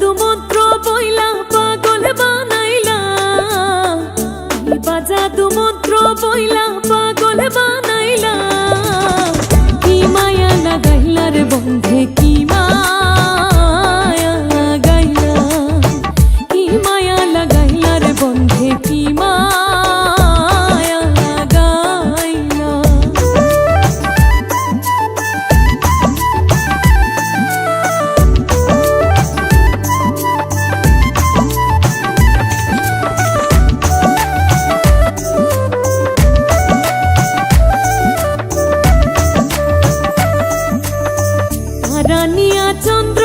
জাদু মন্ত্র বইলা পাগল বানাইলা। জাদু মন্ত্র বইলা পাগল বানাইলা। son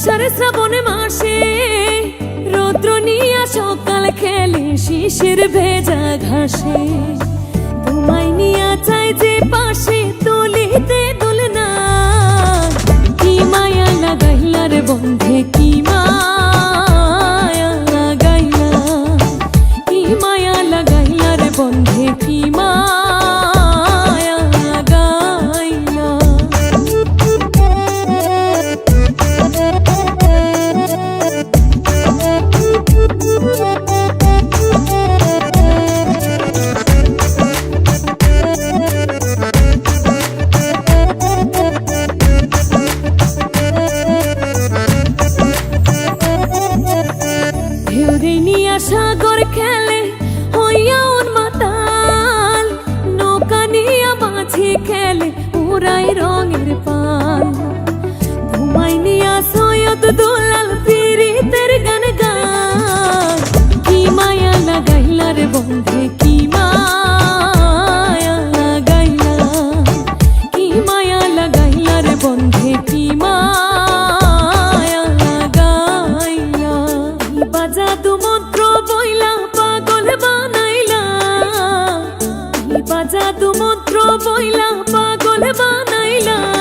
আষাঢ় শ্রাবণ মাসে রৌদ্র নিয়ে সকাল খেলে শিশির ভেজা ঘাসে। চিউরিনিয়া সাগর খেলে হইয়া উন্মাতাল নৌকা নিয়া মাঝি খেলে উড়াই র জাদু মন্ত্র বইলা পাগল বানাইলা।